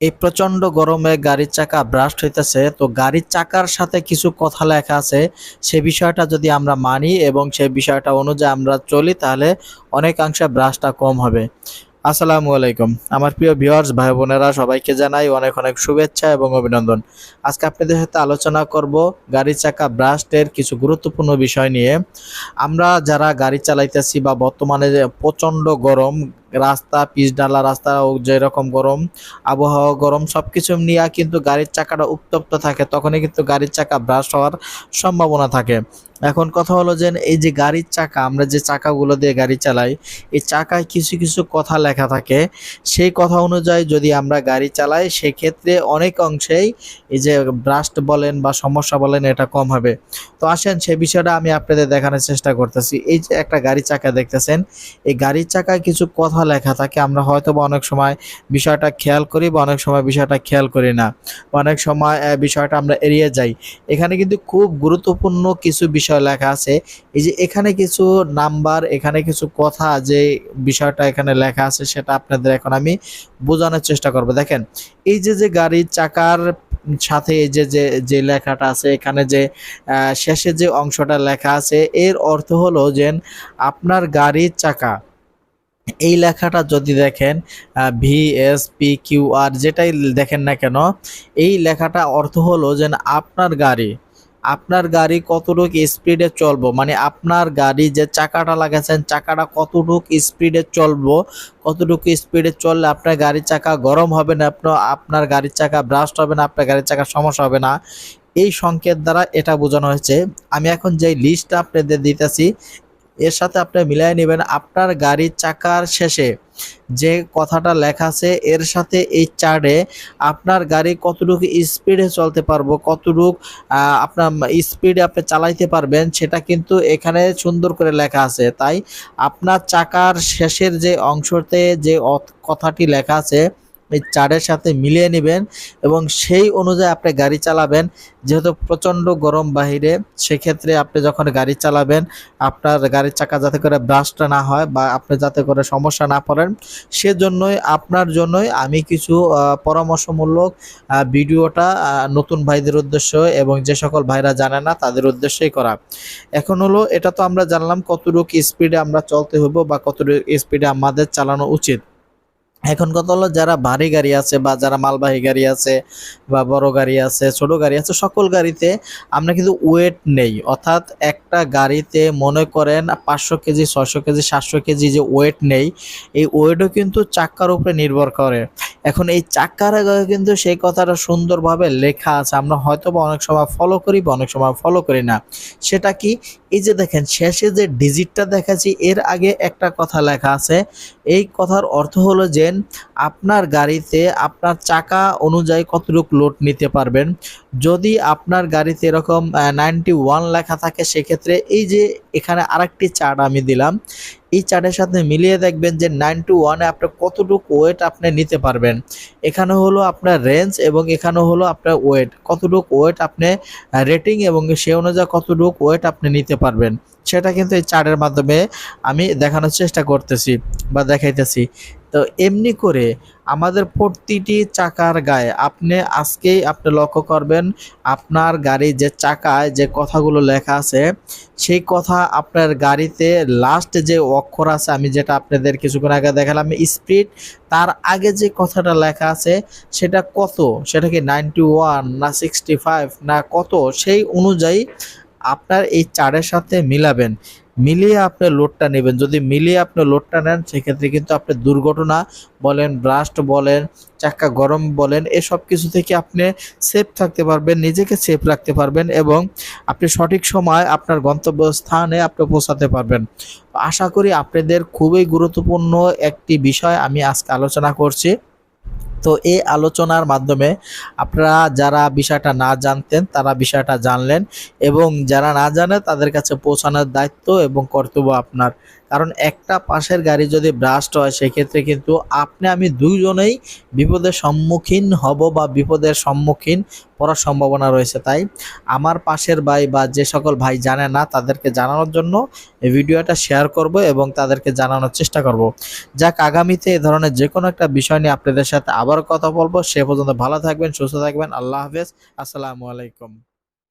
এই প্রচণ্ড গরমে গাড়ির চাকা ব্রাস্ট হইতেছে। তো গাড়ির চাকার সাথে কিছু কথা লেখা আছে। সে বিষয়টা যদি আমরা মানি এবং সেই বিষয়টা অনুযায়ী আমরা চলি, তাহলে অনেকাংশে ব্রাশটা কম হবে। আসসালামু আলাইকুম। আমার প্রিয় ভিউয়ার্স ভাই বোনেরা সবাইকে জানাই অনেক অনেক শুভেচ্ছা এবং অভিনন্দন। আজকে আপনাদের সাথে আলোচনা করব গাড়ির চাকা ব্রাস্টের কিছু গুরুত্বপূর্ণ বিষয় নিয়ে। আমরা যারা গাড়ি চালাইতেছি বা বর্তমানে যে প্রচণ্ড গরম রাস্তা, পিচ ডালা, রাস্তা যেরকম গরম, আবহাওয়া গরম, সবকিছু নিয়ে কিন্তু গাড়ির চাকাটা উত্তপ্ত থাকে। তখনই কিন্তু গাড়ির চাকা ব্রাশ হওয়ার সম্ভাবনা থাকে। এখন কথা হলো যে, এই যে গাড়ির চাকা, আমরা যে চাকাগুলো দিয়ে গাড়ি চালাই, এই চাকায় কিছু কিছু কথা লেখা থাকে। সেই কথা অনুযায়ী যদি আমরা গাড়ি চালাই, সেক্ষেত্রে অনেক অংশেই এই যে ব্রাস্ট বলেন বা সমস্যা বলেন, এটা কম হবে। তো আসেন, সে বিষয়টা আমি আপনাদের দেখানোর চেষ্টা করতেছি। এই যে একটা গাড়ির চাকা দেখতেছেন, এই গাড়ির চাকায় কিছু কথা লেখা থাকে, আমরা হয়তো বা অনেক সময় বিষয়টা খেয়াল করি বা অনেক সময় বিষয়টা খেয়াল করি না। অনেক সময় বিষয়টা আমরা এড়িয়ে যাই। এখানে কিন্তু খুব গুরুত্বপূর্ণ কিছু বিষয় লেখা আছে। এই যে এখানে কিছু নাম্বার, এখানে কিছু কথা যে বিষয়টা এখানে লেখা আছে, সেটা আপনাদের এখন আমি বোঝানোর চেষ্টা করব। দেখেন, এই যে যে গাড়ির চাকার সাথে এই যে যে যে লেখাটা আছে, এখানে যে শেষে যে অংশটা লেখা আছে, এর অর্থ হলো যে, আপনার গাড়ির চাকা এই লেখাটা যদি দেখেন V S P Q R যেটাই দেখেন না কেন, এই লেখাটা অর্থ হলো যে আপনার গাড়ি আপনার গাড়ি কতটুকু স্পিডে চলবো মানে আপনার গাড়ি যে চাকাটা লাগাচ্ছেন, চাকাটা কতটুকু স্পিডে চলবো, কতটুকু স্পিডে চললে আপনার গাড়ির চাকা গরম হবে না, আপনার আপনার গাড়ির চাকা ব্রাস্ট হবে না, আপনার গাড়ির চাকা সমস্যা হবে না। এই সংকেত দ্বারা এটা বোঝানো হয়েছে। আমি এখন যে লিস্টটা আপনাদের দিতেছি এর সাথে আপনি মিলাই নেবেন আপনার গাড়ির চাকার শেষে। যে কথাটা লেখা আছে, এর সাথে এই চার্টে আপনার গাড়ি কতটুকু স্পিডে চলতে পারব, কতটুকু আপনার স্পিডে আপনি চালাইতে পারবেন, সেটা কিন্তু এখানে সুন্দর করে লেখা আছে। তাই আপনার চাকার শেষের যে অংশতে যে কথাটি লেখা আছে এই চার্টের সাথে মিলিয়ে নেবেন এবং সেই অনুযায়ী আপনি গাড়ি চালাবেন। যেহেতু প্রচণ্ড গরম বাহিরে, সেক্ষেত্রে আপনি যখন গাড়ি চালাবেন, আপনার গাড়ির চাকা যাতে করে ব্রাশটা না হয় বা আপনি যাতে করে সমস্যা না পড়েন, সেজন্যই, আপনার জন্যই আমি কিছু পরামর্শমূলক ভিডিওটা নতুন ভাইদের উদ্দেশ্য এবং যে সকল ভাইরা জানে না, তাদের উদ্দেশ্যেই করা। এখন হলো, এটা তো আমরা জানলাম কতটুকু স্পিডে আমরা চলতে হব বা কতটুকু স্পিডে আমাদের চালানো উচিত। এখন কথা হলো যারা ভারী গাড়ি আছে বা যারা মালবাহী গাড়ি আছে বা বড় গাড়ি আছে, ছোট গাড়ি আছে, সকল গাড়িতে আমরা কিন্তু ওয়েট নেই। অর্থাৎ একটা গাড়িতে মনে করেন পাঁচশো কেজি ছশো কেজি, সাতশো কেজি যে ওয়েট নেই, এই ওয়েটও কিন্তু চাক্কার উপরে নির্ভর করে। এখন এই চাক্কার কিন্তু সেই কথাটা সুন্দরভাবে লেখা আছে। আমরা হয়তো বা অনেক সময় ফলো করি বা অনেক সময় ফলো করি না। সেটা কি? এই যে দেখেন, শেষে যে ডিজিটটা দেখাচ্ছি, এর আগে একটা কথা লেখা আছে। এই কথার অর্থ হলো যে, আপনার গাড়িতে আপনার চাকা অনুযায়ী কতটুকু লোড নিতে পারবেন। যদি আপনার গাড়িতে এরকম নাইনটি ওয়ান লেখা থাকে, সেক্ষেত্রে এই যে এখানে আরেকটি চার্ট আমি দিলাম এই চার্টের সাথে মিলিয়ে দেখবেন যে নাইন টু ওয়ানে আপনার কতটুকু ওয়েট আপনি নিতে পারবেন। এখানে হলো আপনার রেঞ্জ এবং এখানে হলো আপনার ওয়েট কতটুকু ওয়েট আপনি রেটিং এবং সে অনুযায়ী কতটুকু ওয়েট আপনি নিতে পারবেন। সেটা কিন্তু এই চার্টের মাধ্যমে আমি দেখানোর চেষ্টা করতেছি বা দেখাইতেছি। তো এমনি করে আমাদের প্রতিটি চাকার গায়ে আপনি আজকেই আপনি লক্ষ্য করবেন আপনার গাড়ির যে চাকায় যে কথাগুলো লেখা আছে, সেই কথা আপনার গাড়িতে লাস্ট যে অক্ষর আছে, আমি যেটা আপনাদের কিছুক্ষণ আগে দেখালাম স্পিড তার আগে যে কথাটা লেখা আছে, সেটা কত? সেটা কি নাইনটি ওয়ান না সিক্সটি ফাইভ না কত? সেই অনুযায়ী আপনার এই চারের সাথে মিলাবেন। মিলিয়ে আপনি লোডটা নেবেন। যদি মিলিয়ে আপনি লোডটা নেন, সেক্ষেত্রে কিন্তু আপনি দুর্ঘটনা বলেন ব্রাস্ট বলেন, চাক্কা গরম বলেন, এসব কিছু থেকে আপনি সেফ থাকতে পারবেন, নিজেকে সেফ রাখতে পারবেন এবং আপনি সঠিক সময় আপনার গন্তব্যস্থানে আপনি পৌঁছাতে পারবেন। আশা করি আপনাদের খুবই গুরুত্বপূর্ণ একটি বিষয় আমি আজকে আলোচনা করছি। তো এই আলোচনার মাধ্যমে আপনারা যারা বিষয়টা না জানতেন, তারা বিষয়টা জানলেন এবং যারা না জানে তাদের কাছে পৌঁছানোর দায়িত্ব এবং কর্তব্য আপনার। কারণ একটা পাশের গাড়ি যদি ব্রাস্ট হয়, সেক্ষেত্রে কিন্তু আপনি, আমি দুইজনেই বিপদের সম্মুখীন হব বা বিপদের সম্মুখীন পড়ার সম্ভাবনা রয়েছে, তাই আমার পাশের ভাই বা যে সকল ভাই জানে না, তাদেরকে জানানোর জন্য এই ভিডিওটা শেয়ার করব এবং তাদেরকে জানানোর চেষ্টা করব। যাক, আগামীতে এ ধরনের যে কোনো একটা বিষয় নিয়ে আপনাদের সাথে আবার কথা বলব। সে পর্যন্ত ভালো থাকবেন, সুস্থ থাকবেন। আল্লাহ হাফেজ। আসসালামু আলাইকুম।